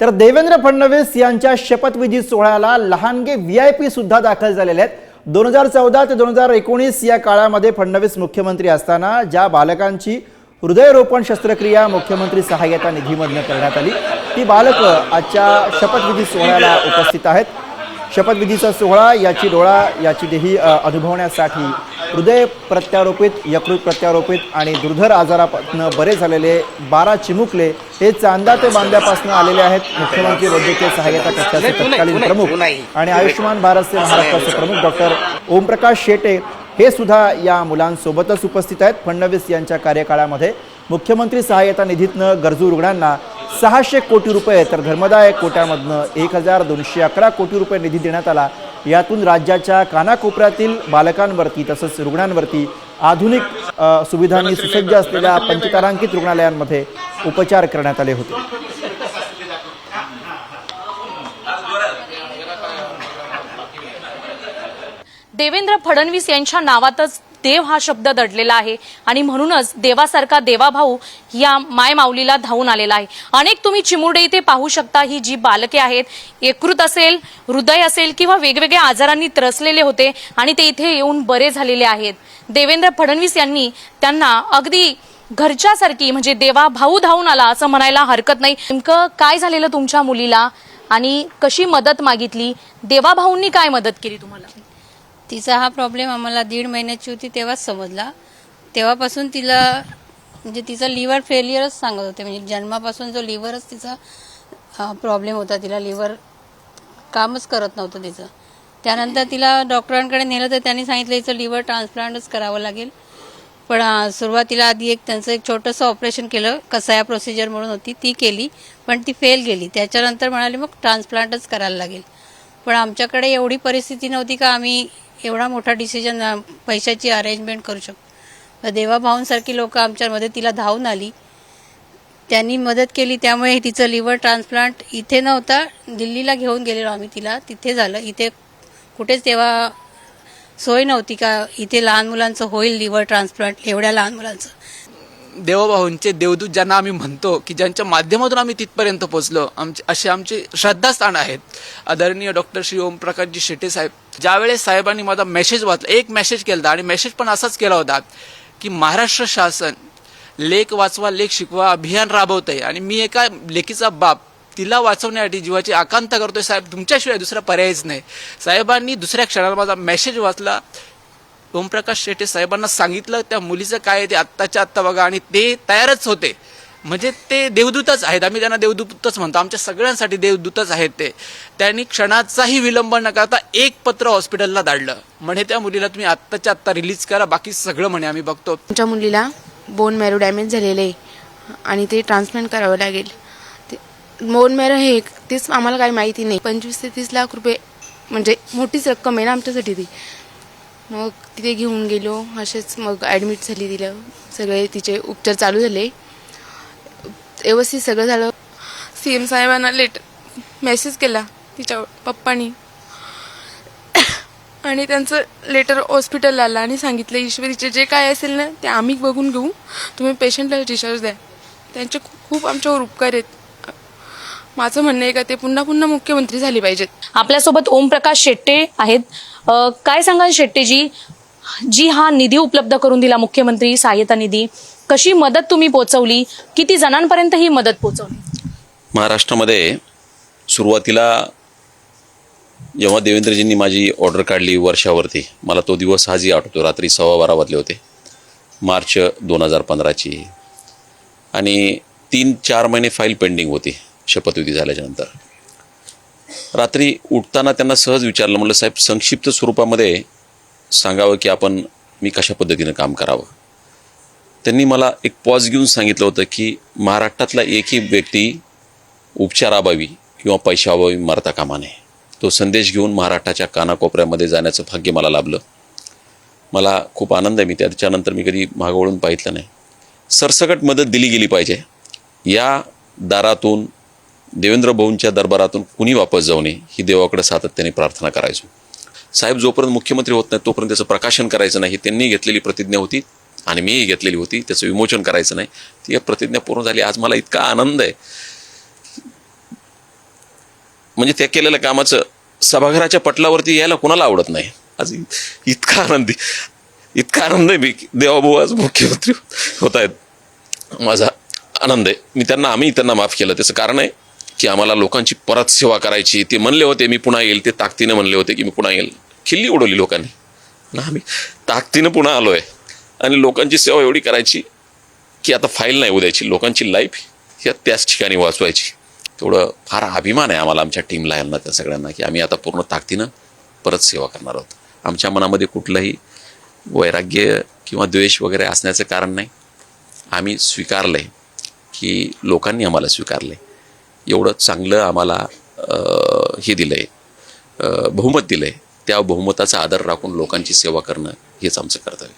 तर देवेंद्र फडणवीस यांच्या शपथविधी सोहळ्याला लहानगे व्ही आय पी सुद्धा दाखल झालेले आहेत. दोन हजार चौदा ते दोन हजार एकोणीस या काळामध्ये फडणवीस मुख्यमंत्री असताना ज्या बालकांची हृदयरोपण शस्त्रक्रिया मुख्यमंत्री सहाय्यता निधीमधनं करण्यात आली ती बालकं आजच्या शपथविधी सोहळ्याला उपस्थित आहेत. शपथविधीचा सोहळा याची डोळा याची देही अनुभवण्यासाठी हृदय प्रत्यारोपित यकृत प्रत्यारोपित आणि दुर्धर आजारापासून बरे झालेले बारा चिमुकले हे चांदा ते बांद्यापासून आलेले आहेत मुख्यमंत्री वैद्यकीय सहाय्यता कक्षाचे तत्कालीन प्रमुख आणि आयुष्यमान भारतचे महाराष्ट्राचे प्रमुख डॉक्टर ओमप्रकाश शेटे हे सुद्धा या मुलांसोबतच उपस्थित आहेत. फडणवीस यांच्या कार्यकाळामध्ये मुख्यमंत्री सहाय्यता निधीतनं गरजू रुग्णांना सहाशे कोटी रुपये तर धर्मदाय कोट्यामधनं एक हजार दोनशे अकरा कोटी रुपये निधी देण्यात आला. यातून राज्याच्या कानाकोपऱ्यातील बालकांवरती तसंच रुग्णांवरती आधुनिक सुविधांनी सुसज्ज असलेल्या पंचतारांकित रुग्णालयांमध्ये उपचार करण्यात आले होते. देवेंद्र फडणवीस यांच्या नावातच देव हा शब्द दडलेला आहे. आणि म्हणूनच देवासारखा देवाभाऊ या माय माऊलीला धावून आलेला आहे. अनेक तुम्ही चिमुरडे इथे पाहू शकता ही जी बालके आहेत एकृत असेल हृदय असेल किंवा वेगवेगळ्या आजारांनी त्रसलेले होते आणि ते इथे येऊन बरे झालेले आहेत. देवेंद्र फडणवीस यांनी त्यांना अगदी घरच्यासारखी म्हणजे देवा भाऊ धावून आला असं म्हणायला हरकत नाही. नेमकं काय झालेलं तुमच्या मुलीला आणि कशी मदत मागितली? देवा भाऊंनी काय मदत केली तुम्हाला? तिचा हा प्रॉब्लेम आम्हाला दीड महिन्याची होती तेव्हाच समजला. तेव्हापासून तिला म्हणजे तिचा लिव्हर फेलियरच सांगत होते. म्हणजे जन्मापासून जो लिव्हरच तिचा प्रॉब्लेम होता तिला लिव्हर कामच करत नव्हतं तिचं. त्यानंतर तिला डॉक्टरांकडे नेलं तर त्यांनी सांगितलं हिचं लिव्हर ट्रान्सप्लांटच करावं लागेल. पण सुरुवातीला आधी एक त्यांचं एक छोटंसं ऑपरेशन केलं कसाया प्रोसिजर म्हणून होती ती केली पण ती फेल गेली. त्याच्यानंतर म्हणाले मग ट्रान्सप्लांटच करायला लागेल. पण आमच्याकडे एवढी परिस्थिती नव्हती का आम्ही एवढा मोठा डिसिजन पैशाची अरेंजमेंट करू शकतो. तर देवाभाऊंसारखी लोक आमच्या मदतीला धावून आली. त्यांनी मदत केली त्यामुळे तिचं लिव्हर ट्रान्सप्लांट इथे नव्हता दिल्लीला घेऊन गेलेलो आम्ही तिला. तिथे झालं. इथे कुठेच तेव्हा सोय नव्हती का इथे लहान मुलांचं होईल लिव्हर ट्रान्सप्लांट एवढ्या लहान मुलांचं. देवभाऊंचे देवदूत ज्यांना आम्ही म्हणतो की ज्यांच्या माध्यमातून आम्ही तिथपर्यंत पोहोचलो आमचे असे आमचे श्रद्धास्थान आहेत. आदरणीय डॉक्टर श्री ओमप्रकाशजी शेटे साहेब ज्यावेळेस साहेबांनी माझा मेसेज वाचला एक मेसेज केला होता आणि मेसेज पण असाच केला होता की महाराष्ट्र शासन लेख वाचवा लेख शिकवा अभियान राबवत आहे आणि मी एका लेखीचा बाप तिला वाचवण्यासाठी जीवाची आकांक्षा करतोय साहेब तुमच्याशिवाय दुसरा पर्यायच नाही. साहेबांनी दुसऱ्या क्षणाला माझा मेसेज वाचला ओमप्रकाश शेटे साहेबांना सांगितलं त्या मुलीचं काय आहे ते आत्ताच्या आत्ता बघा आणि ते तयारच होते. म्हणजे ते देवदूतच आहेत. आम्ही त्यांना देवदूतच म्हणतो. आमच्या सगळ्यांसाठी देवदूतच आहेत ते. त्यांनी क्षणाचाही विलंब न करता एक पत्र हॉस्पिटलला धाडलं म्हणे त्या मुलीला तुम्ही आत्ताच्या आत्ता रिलीज करा. बाकी सगळं म्हणे आम्ही बघतो. तुमच्या मुलीला बोन मॅरो डॅमेज झालेले आहे आणि ते ट्रान्सप्लांट करावं लागेल. ते बोन मॅरो हे एक- तेच आम्हाला काही माहिती नाही. पंचवीस ते तीस लाख रुपये म्हणजे मोठीच रक्कम आहे ना आमच्यासाठी ती. मग तिथे घेऊन गेलो. असेच मग ॲडमिट झाली तिला. सगळे तिचे उपचार चालू झाले. व्यवस्थित सगळं झालं. सी एम साहेबांना लेट मेसेज केला तिच्या पप्पानी. आणि त्यांचं लेटर हॉस्पिटलला आलं आणि सांगितलं ईश्वरीचे जे काय असेल ना ते आम्ही बघून घेऊ. तुम्ही पेशंटला डिस्चार्ज द्या. त्यांचे खूप आमच्यावर उपकार आहेत. माझं म्हणणं आहे का ते पुन्हा पुन्हा मुख्यमंत्री झाले पाहिजेत. आपल्यासोबत ओमप्रकाश शेट्टे आहेत. अ, काय सांगाल शेट्टेजी? जी हा निधी उपलब्ध करून दिला मुख्यमंत्री सहाय्यता निधी कशी मदत तुम्ही पोहोचवली? किती जणांपर्यंत ही मदत पोहोचवली? महाराष्ट्रामध्ये सुरुवातीला जेव्हा देवेंद्रजींनी माझी ऑर्डर काढली वर्षावरती मला तो दिवस आजही आठवतो. रात्री सव्वा बारा वाजले होते. मार्च दोन हजार पंधराची. आणि तीन चार महिने फाईल पेंडिंग होती. शपथविधी झाल्याच्यानंतर. रात्री उठताना त्यांना सहज विचारलं म्हटलं साहेब संक्षिप्त स्वरूपामध्ये सांगावं की आपण मी कशा पद्धतीनं काम करावं? त्यांनी मला एक पॉज घेऊन सांगितलं होतं की महाराष्ट्रातला एकही व्यक्ती उपचाराभावी किंवा पैशाअभावी मरता कामा नये. तो संदेश घेऊन महाराष्ट्राच्या कानाकोपऱ्यामध्ये जाण्याचं भाग्य मला लाभलं. मला खूप आनंद आहे मी त्याच्यानंतर मी कधी मागवळून पाहितलं नाही. सरसकट मदत दिली गेली पाहिजे. या दारातून देवेंद्र भाऊंच्या दरबारातून कुणी वापस जाऊ नये ही देवाकडे सातत्याने प्रार्थना करायचो. साहेब जोपर्यंत मुख्यमंत्री होत नाही तोपर्यंत त्याचं प्रकाशन करायचं नाही. त्यांनी घेतलेली प्रतिज्ञा होती आणि मीही घेतलेली होती. त्याचं विमोचन करायचं नाही. ती प्रतिज्ञा पूर्ण झाली. आज मला इतका आनंद आहे. म्हणजे त्या केलेल्या कामाचं सभागृहाच्या पटलावरती यायला कोणाला आवडत नाही? आज इतका आनंदी इतका आनंद आहे मी देवाभाऊ आज मुख्यमंत्री होत आहेत. माझा आनंद आहे. मी त्यांना आम्ही त्यांना माफ केलं. त्याचं कारण आहे की आम्हाला लोकांची परत सेवा करायची. ते म्हणले होते मी पुन्हा येईल. ते ताकदीनं म्हणले होते की मी पुन्हा येईल. खिल्ली उडवली लोकांनी. ना आम्ही ताकदीनं पुन्हा आलो आहे आणि लोकांची सेवा एवढी करायची की आता फाईल नाही उद्याची. लोकांची लाईफ ह्या त्याच ठिकाणी वाचवायची. तेवढं फार अभिमान आहे आम्हाला आमच्या टीमला यांना त्या सगळ्यांना की आम्ही आता पूर्ण ताकदीनं परत सेवा करणार आहोत. आमच्या मनामध्ये कुठलंही वैराग्य किंवा द्वेष वगैरे असण्याचं कारण नाही. आम्ही स्वीकारलं आहे की लोकांनी आम्हाला स्वीकारलं आहे एवढं चांगलं आम्हाला हे दिलं आहे बहुमत दिलं आहे त्या बहुमताचा आदर राखून लोकांची सेवा करणं हेच आमचं कर्तव्य.